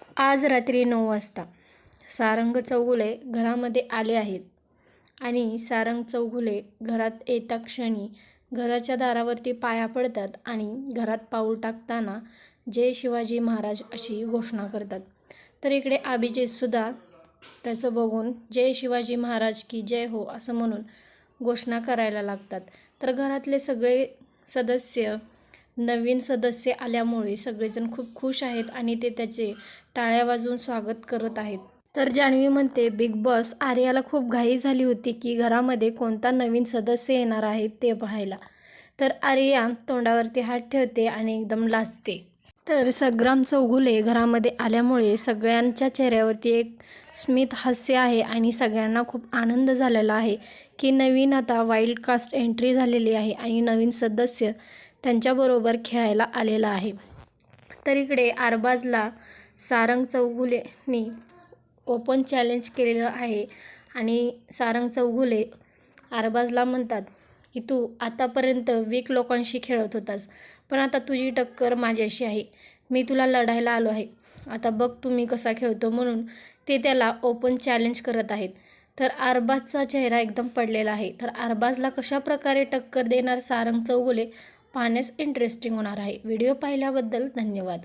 आज रात्री नऊ वाजता. सारंग चौगुले घरामध्ये आले आहेत. आणि सारंग चौगुले घरात येता क्षणी घराच्या दारावरती पाया पडतात आणि घरात पाऊल टाकताना जय शिवाजी महाराज अशी घोषणा करतात. तर इकडे अभिजितसुद्धा त्याचं बघून जय शिवाजी महाराज की जय हो असं म्हणून घोषणा करायला लागतात. तर घरातले सगळे सदस्य नवीन सदस्य आल्यामुळे सगळेजण खूप खुश आहेत आणि ते त्याचे टाळ्या वाजवून स्वागत करत आहेत. तर जान्हवी म्हणते बिग बॉस आर्याला खूप घाई झाली होती की घरामध्ये कोणता नवीन सदस्य येणार आहे ते पाहायला. तर आर्या तोंडावरती हात ठेवते आणि एकदम लाजते. तर संग्राम चौगुले घरामध्ये आल्यामुळे सगळ्यांच्या चेहऱ्यावरती एक स्मित हास्य आहे आणि सगळ्यांना खूप आनंद झालेला आहे की नवीन आता वाईल्ड कास्ट एंट्री झालेली आहे आणि नवीन सदस्य त्यांच्याबरोबर खेळायला आलेला आहे. तर इकडे आरबाजला सारंग चौगुलेनी ओपन चॅलेंज केलेलं आहे आणि सारंग चौगुले आरबाजला म्हणतात की तू आतापर्यंत वीक लोकांशी खेळत होतास पण आता तुझी टक्कर माझ्याशी आहे. मी तुला लढायला आलो आहे. आता बघ तुम्ही कसा खेळतो म्हणून ते त्याला ओपन चॅलेंज करत आहेत. तर आरबाजचा चेहरा एकदम पडलेला आहे. तर आरबाजला कशा प्रकारे टक्कर देणार सारंग चौगुले पाहण्यास इंटरेस्टिंग होणार आहे. व्हिडिओ पाहिल्याबद्दल धन्यवाद.